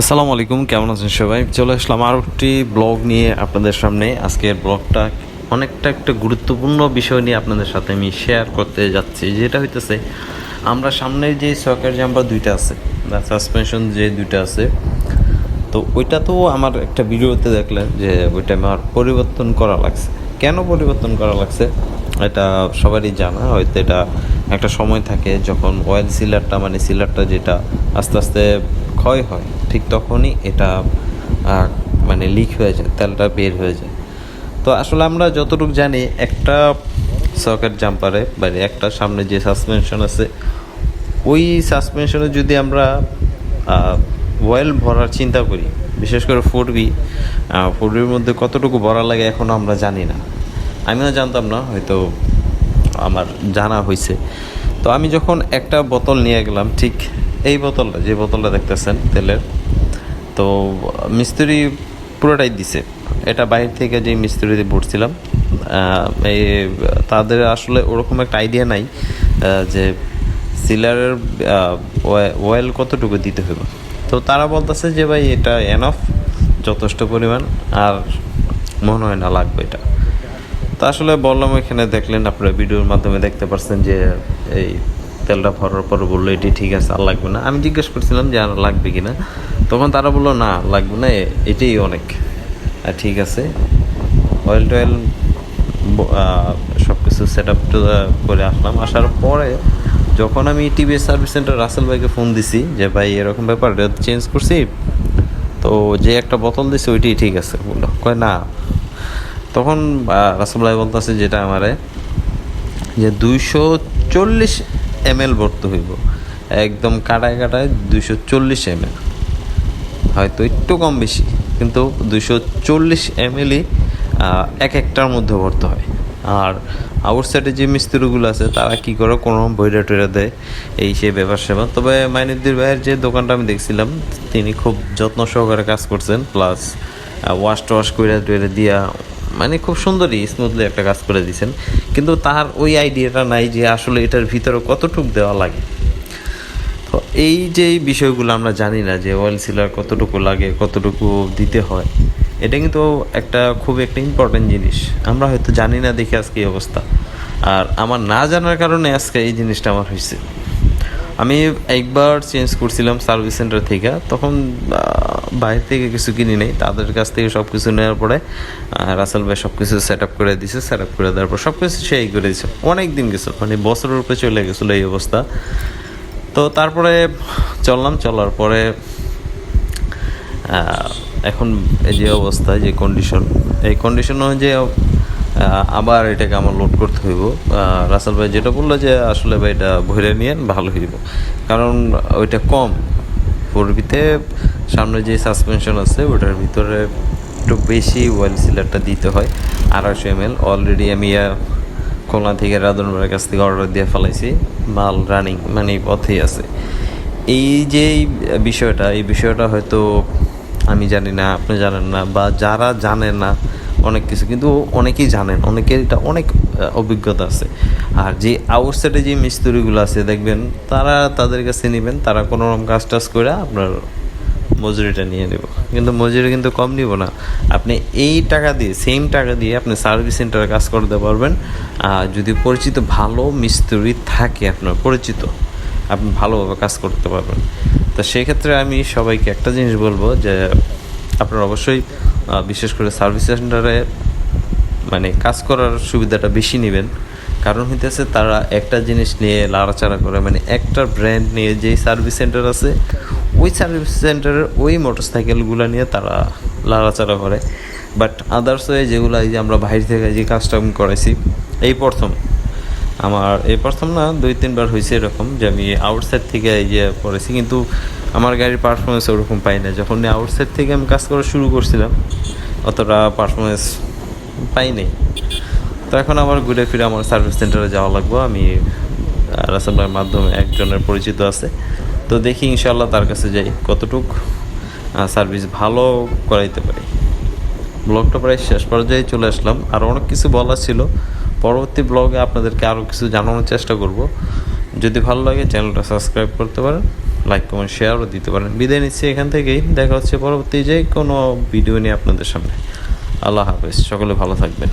আসসালামু আলাইকুম, কেমন আছেন সবাই? চলে আসলাম আরও একটি ব্লগ নিয়ে আপনাদের সামনে। আজকের ব্লগটা অনেকটা একটা গুরুত্বপূর্ণ বিষয় নিয়ে আপনাদের সাথে আমি শেয়ার করতে যাচ্ছি, যেটা হইতেছে, আমরা সামনে যে সকের জাম্পার দুইটা আছে সাসপেনশন যে দুইটা আছে, তো ওইটা তো আমার একটা ভিডিওতে দেখলেন যে ওইটা আমার পরিবর্তন করা লাগছে। কেন পরিবর্তন করা লাগছে? এটা সবারই জানা, হয়তো এটা একটা সময় থাকে যখন অয়েল সিলারটা মানে সিলারটা যেটা আস্তে আস্তে ক্ষয় হয়, ঠিক তখনই এটা মানে লিক হয়ে যায়, তেলটা বের হয়ে যায়। তো আসলে আমরা যতটুকু জানি, একটা সকেট জাম্পারে মানে একটা সামনে যে সাসপেনশন আছে, ওই সাসপেনশনে যদি আমরা ওয়েল ভরার চিন্তা করি, বিশেষ করে ফোর বি ফোর বির মধ্যে কতটুকু ভরা লাগে এখনও আমরা জানি না। আমিও জানতাম না, হয়তো আমার জানা হয়েছে তো আমি যখন একটা বোতল নিয়ে গেলাম, ঠিক এই বোতলটা, যে বোতলটা দেখতেছেন তেলের, তো মিস্ত্রি পুরোটাই দিছে। এটা বাইরে থেকে যে মিস্ত্রি দিয়ে ভরছিলাম এই, তাদের আসলে ওরকম একটা আইডিয়া নাই যে সিলারের অয়েল কতটুকু দিতে হবে। তো তারা বলতেছে যে ভাই এটা এনফ যথেষ্ট পরিমাণ, আর মনে হয় না লাগবে এটা। তা আসলে বললাম এখানে দেখলেন, আপনারা ভিডিওর মাধ্যমে দেখতে পারছেন যে এই তেলটা ভরার পর বলল, এটি ঠিক আছে, আর লাগবে না। আমি জিজ্ঞেস করছিলাম যে, আর লাগবে কি না তখন তারা বলল, না, লাগবে না এটাই অনেক। ঠিক আছে। অয়েল টয়েল সব কিছু সেট আপ করে আসলাম। আসার পরে যখন আমি টিভি সার্ভিস সেন্টার রাসেল ভাইকে ফোন দিছি যে, ভাই, এরকম ব্যাপার চেঞ্জ করছি। তো যে একটা বোতল দিছে, ওইটাই ঠিক আছে। বলল, কয়, না। তখন রাসেল ভাই বলতেছে যেটা আমারে যে, দুইশো চল্লিশ এম এল ভরতে হইব। একদম কাটায় কাটায় দুইশো চল্লিশ এম এল হয়তো একটু কম বেশি, কিন্তু দুইশো চল্লিশ এম এলই এক একটার মধ্যে ভরতে হয়। আর আউট সাইডে যে মিস্ত্রিগুলো আছে, তারা কি করে, কোনো বইটা টইরা দেয়, এই সে ব্যাপার সেবা তবে মাইনুদ্দিন ভাইয়ের যে দোকানটা আমি দেখছিলাম, তিনি খুব যত্ন সহকারে কাজ করছেন প্লাস ওয়াশ টোয়াশ করে টুয়ে দিয়া মানে খুব সুন্দরই স্মুথলি একটা কাজ করে দিয়েছেন কিন্তু তার ওই আইডিয়াটা নাই যে আসলে এটার ভিতরে কতটুক দেওয়া লাগে। তো এই যে বিষয়গুলো আমরা জানি না যে অয়েল সিলার কতটুকু লাগে, কতটুকু দিতে হয়, এটা কিন্তু একটা খুব একটা ইম্পর্টেন্ট জিনিস। আমরা হয়তো জানি না দেখে আজকে এই অবস্থা। আর আমার না জানার কারণে আজকে এই জিনিসটা আমার হয়েছে। আমি একবার চেঞ্জ করছিলাম সার্ভিস সেন্টার থেকে, তখন বাইরে থেকে কিছু কিনি নেই। তাদের কাছ থেকে সব কিছু নেওয়ার পরে রাসেল ভাই সব কিছু সেট আপ করে দিছে সেট আপ করে দেওয়ার পর সব কিছু সেই করে দিছে। অনেক দিন গেছিল মানে বছরের উপরে চলে গেছিল এই অবস্থা। তো তারপরে চললাম, চলার পরে এখন এই যে অবস্থা, যে কন্ডিশন এই কন্ডিশন অনুযায়ী আবার এটাকে আমার লোড করতে হইব। রাসেল ভাই যেটা বলল যে, আসলে ভাই এটা ভরে নিয়ে ভালো হইব। কারণ ওইটা কম। পূর্বিতে সামনে যে সাসপেনশন আছে, ওটার ভিতরে একটু বেশি ওয়েল সিলারটা দিতে হয়, আড়াইশো এম এল অলরেডি আমি খুলনা থেকে রাধনবাড়ের কাছ থেকে অর্ডার দিয়ে ফেলাইছি। মাল রানিং মানে পথেই আছে। এই যে বিষয়টা, এই বিষয়টা হয়তো আমি জানি না, আপনি জানেন না, বা যারা জানেন না অনেক কিছু, কিন্তু অনেকেই জানেন, অনেকের এটা অনেক অভিজ্ঞতা আছে। আর যে আউটসাইডে যে মিস্ত্রিগুলো আছে, দেখবেন তারা তাদের কাছে নেবেন, তারা কোনো রকম কাজ টাজ করে আপনার মজুরিটা নিয়ে নেব। কিন্তু মজুরি কিন্তু কম নিব না। আপনি এই টাকা দিয়ে সেম টাকা দিয়ে আপনি সার্ভিস সেন্টারে কাজ করতে পারবেন। আর যদি পরিচিত ভালো মিস্ত্রি থাকে আপনার, পরিচিত আপনি ভালোভাবে কাজ করতে পারবেন। তো সেক্ষেত্রে আমি সবাইকে একটা জিনিস বলব যে, আপনারা অবশ্যই বিশেষ করে সার্ভিস সেন্টারে মানে কাজ করার সুবিধাটা বেশি নেবেন। কারণ হইতেছে তারা একটা জিনিস নিয়ে লাড়াচাড়া করে মানে একটা ব্র্যান্ড নিয়ে যেই সার্ভিস সেন্টার আছে, ওই সার্ভিস সেন্টারের ওই মোটরসাইকেলগুলো নিয়ে তারা লাড়াচাড়া করে। বাট আদার্স ওয়ে যেগুলো এই যে আমরা বাইরে থেকে যে কাজটা আমি করাইছি, এই প্রথম। আমার এই প্রথম না দুই, তিনবার হয়েছে এরকম যে আমি আউটসাইড থেকে এই যে করেছি কিন্তু আমার গাড়ির পারফরমেন্স ওরকম পাই না যখন আউটসাইড থেকে আমি কাজ করা শুরু করছিলাম, অতটা পারফরমেন্স পাই নাই। তো এখন আমার ঘুরে ফিরে আমার সার্ভিস সেন্টারে যাওয়া লাগবো। আমি রাসেলের মাধ্যমে একজনের পরিচিত আছে। তো দেখি ইনশাল্লাহ তার কাছে যাই, কতটুক সার্ভিস ভালো করাইতে পারি। ব্লগটা প্রায় শেষ পর্যায়ে চলে আসলাম। আর অনেক কিছু বলার ছিল। পরবর্তী ব্লগে আপনাদেরকে আরও কিছু জানানোর চেষ্টা করব। যদি ভালো লাগে, চ্যানেলটা সাবস্ক্রাইব করতে পারেন, লাইক, কমেন্ট, শেয়ারও দিতে পারেন। বিদায় নিচ্ছি এখান থেকেই। দেখা হচ্ছে পরবর্তী যে কোনো ভিডিও নিয়ে আপনাদের সামনে। আল্লাহ হাফেজ। সকলে ভালো থাকবেন।